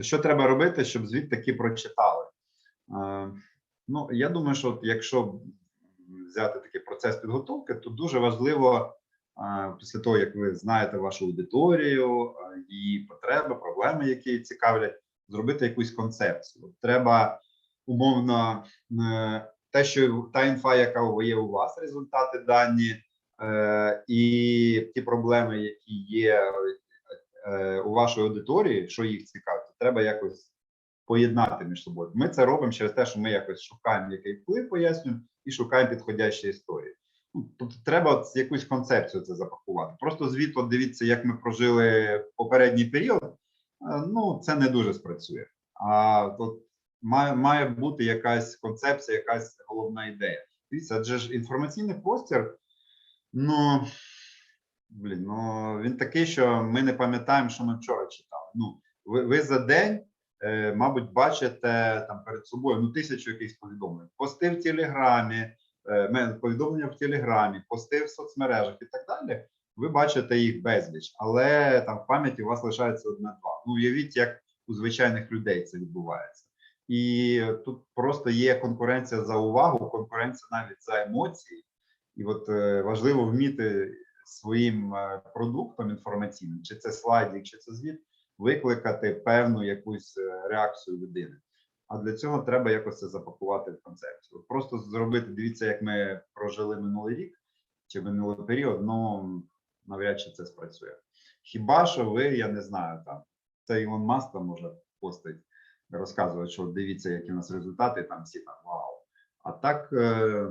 Що треба робити, щоб звіт таки прочитали? Е, Ну, я думаю, що якщо взяти такий процес підготовки, то дуже важливо е, після того, як ви знаєте вашу аудиторію, е, її потреби, проблеми, які цікавлять, зробити якусь концепцію. Треба умовно те, що та інфа, яка є у вас, результати дані, і ті проблеми, які є у вашої аудиторії, що їх цікавить, треба якось поєднати між собою. Ми це робимо через те, що ми якось шукаємо який вплив, пояснюємо, і шукаємо підходящі історії. Ну, Тобто треба от якусь концепцію це запакувати. Просто звіт, от дивіться, як ми прожили попередній період. е, Ну, це не дуже спрацює. А от має, має бути якась концепція, якась головна ідея. Дивіться, адже ж інформаційний простір, ну блін, ну він такий, що ми не пам'ятаємо, що ми вчора читали. Ну, ви, ви за день, е, мабуть, бачите там перед собою ну, тисячу якихось повідомлень. Пости в Телеграмі, е, повідомлення в Телеграмі, пости в соцмережах і так далі. Ви бачите їх безліч, але там в пам'яті у вас лишається одне-два. Ну, уявіть, як у звичайних людей це відбувається. І тут просто є конкуренція за увагу, конкуренція навіть за емоції. І от е, важливо вміти своїм е, продуктом інформаційним, чи це слайдик, чи це звіт, викликати певну якусь е, реакцію людини. А для цього треба якось це запакувати в концепцію. Просто зробити, дивіться, як ми прожили минулий рік чи минулий період, ну навряд чи це спрацює. Хіба що ви, я не знаю, там це Ілон Маск там може постить, розказувати, що дивіться, які у нас результати, там всі там вау. А так е,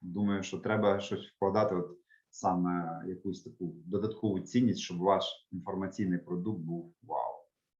думаю, що треба щось вкладати, от саме якусь таку додаткову цінність, щоб ваш інформаційний продукт був вау.